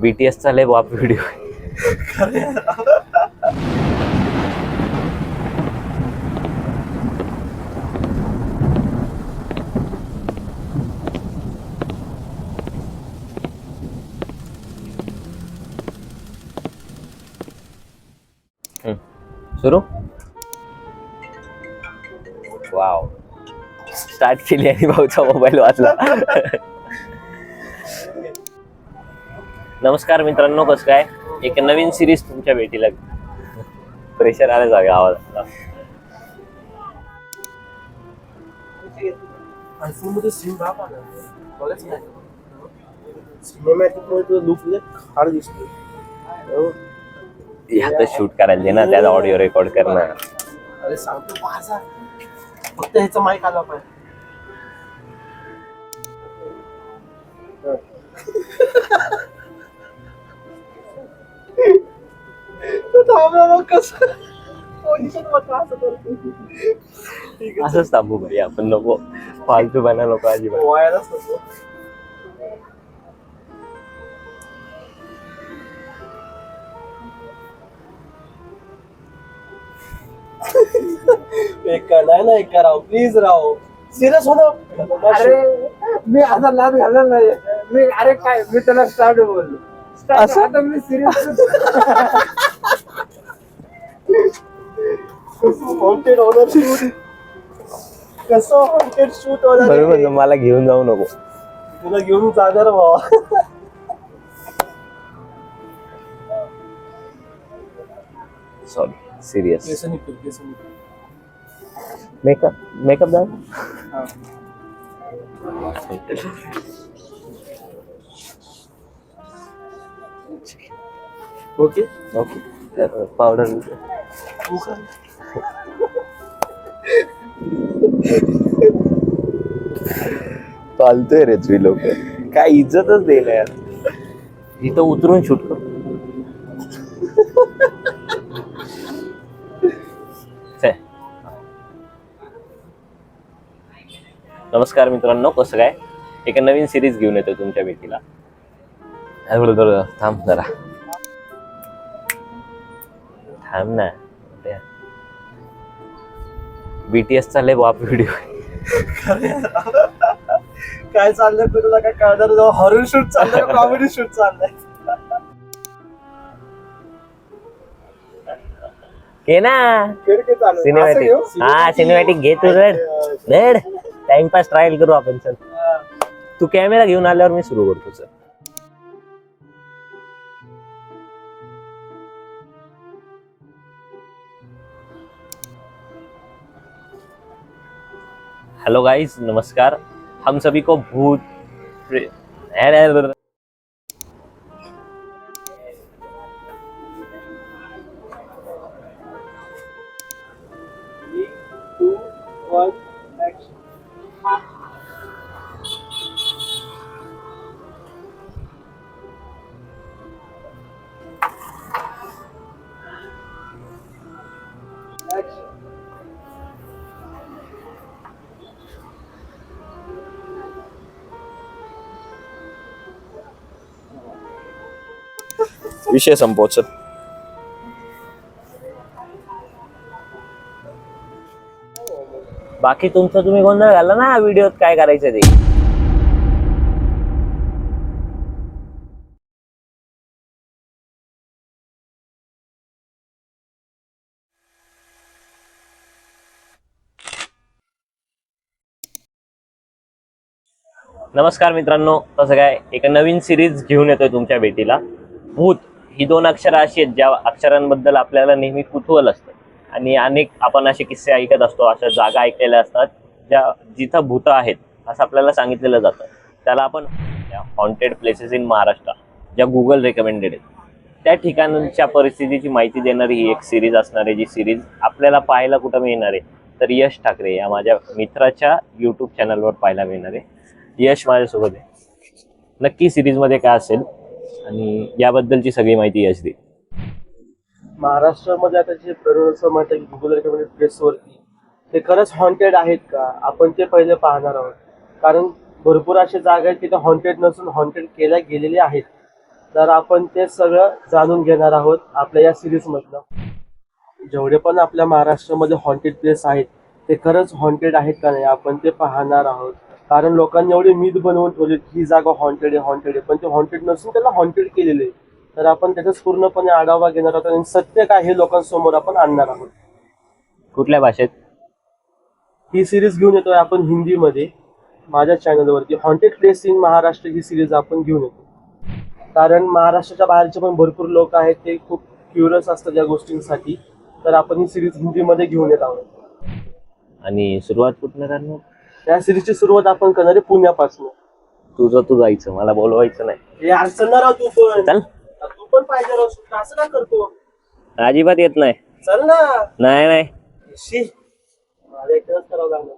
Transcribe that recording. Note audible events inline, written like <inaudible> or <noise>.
BTS चा लय बाप व्हिडिओ सुरू? वाव स्टार्ट केली आणि भाऊचा मोबाईल वाचला नमस्कार मित्रांनो कसं काय? एक नवीन सिरीज तुमच्या भेटीला प्रेशर आलं जागा आवाज. आयफोनमध्ये सिम बाप आला. बघाच नाही. सिनेमॅटिकमध्ये तो लुक लय खार दिसतो हो. आता शूट करायला दे ना त्याचा ऑडिओ रेकॉर्ड करणं अरे सांगतो माझा. फक्त ह्याचा माईक आला पाहिजे. <laughs> कसं. असंच थांबू भाई आपण नको. फालतू बना नको अजिबात. वायालाच नको. एका नाही ना एका राव प्लीज राव. सिरियस हो ना अरे मी आता लाभ घालणार नाही. मी अरे काय मी त्याला स्टार्ट बोललो. Start. असं? आता मी सिरियस <laughs> हॉन्टेड होणार शूट कसं हॉन्टेड शूट होणार बरोबर मला घेऊन जाऊ नको. तुला घेऊन जाणार बाबा सॉरी सिरियस केस निघतो केस मेकअप मेकअप जा ओके ओके पावडर चालतोय रे तुम्ही लोक. काय इज्जतच देईल यार. इथं उतरून शूट कर. नमस्कार मित्रांनो कसं काय? एक नवीन सिरीज घेऊन येतो तुमच्या भेटीला. थांब जरा. थांब ना. बीटीएस चा लय बाप व्हिडिओ काय चाललंय तुला काय कळणार हॉरर शूट चाललंय कॉमेडी शूट चाललंय. घे ना? सिनेमॅटिक? हा सिनेमॅटिक घे तू रेड रेड टाइमपास ट्रायल करू आपण हा. तू कॅमेरा घेऊन आल्यावर मी सुरू करतो सर हेलो गाइस नमस्कार। हम सभी को भूत प्रे- अरे, अरे, अरे, Three, two, one, विषय संपवच बाकी तुमचं तुम्ही गोंधळ घाला ना व्हिडिओत काय करायचं ते. नमस्कार मित्रांनो तसं काय एका नवीन सिरीज घेऊन येतोय तुमच्या भेटीला. भूत. ही दोन अक्षरं अशी आहेत ज्या अक्षरांबद्दल आपल्याला नेहमी कुतूहल असतं. आणि अनेक आपण असे किस्से ऐकत असतो अशा जागा ऐकलेल्या असतात ज्या जिथं भूत आहेत असं आपल्याला सांगितलेलं जातं. त्याला आपण हॉन्टेड प्लेसेस इन महाराष्ट्र ज्या गुगल रेकमेंडेड आहेत. त्या ठिकाणच्या परिस्थितीची माहिती देणारी ही एक सिरीज असणार आहे जी सिरीज आपल्याला पाहायला कुठं मिळणार आहे तर यश ठाकरे या माझ्या मित्राच्या युट्यूब चॅनलवर पाहायला मिळणार आहे. यश माझ्यासोबत आहे. नक्की सिरीजमध्ये काय असेल आणि याबद्दलची सगळी माहिती यश दे. महाराष्ट्रामध्ये आता जे दररोज म्हणतात की गुगल रेकमेंडेड प्लेसवरती ते खरंच हॉन्टेड आहेत का? आपण ते पहिले पाहणार आहोत. कारण भरपूर अशा जागा आहेत तिथे हॉन्टेड नसून हॉन्टेड केल्या गेलेल्या आहेत. तर आपण ते सगळं जाणून घेणार आहोत आपल्या या सिरीज मधलं जेवढे पण आपल्या महाराष्ट्रामध्ये हॉन्टेड प्लेस आहेत ते खरंच हॉन्टेड आहेत का नाही आपण ते पाहणार आहोत. कारण लोकांनी एवढे मीद बनवून ठेवले ही जागा हॉन्टेड आहे हॉन्टेड आहे. पण ते हॉन्टेड नसून त्याला हॉन्टेड केलेले तर आपण त्याचाच पूर्णपणे आढावा घेणार आहोत आणि सत्य काय हे लोकांसमोर आपण आणणार आहोत. कुठल्या भाषेत? ही सिरीज घेऊन येतोय आपण हिंदीमध्ये. माझ्या चॅनलवरती हॉन्टेड प्लेस इन महाराष्ट्र ही सिरीज आपण घेऊन येतो. कारण महाराष्ट्राच्या बाहेरचे पण भरपूर लोक आहेत ते खूप क्युरियस असतात या गोष्टींसाठी. तर आपण ही सिरीज हिंदीमध्ये घेऊन येत आहोत. आणि सुरुवात कुठनं करणार? या सिरीजची सुरुवात आपण करणार आहे पुण्यापासून. तुझं तू जायचं मला बोलवायचं नाही. हे राव तू पण. चल. तू पण पाहिजे राव. असं का करतो? अजिबात येत नाही. चल ना. नाही नाही. शी. मला एकटंच करावं लागणार.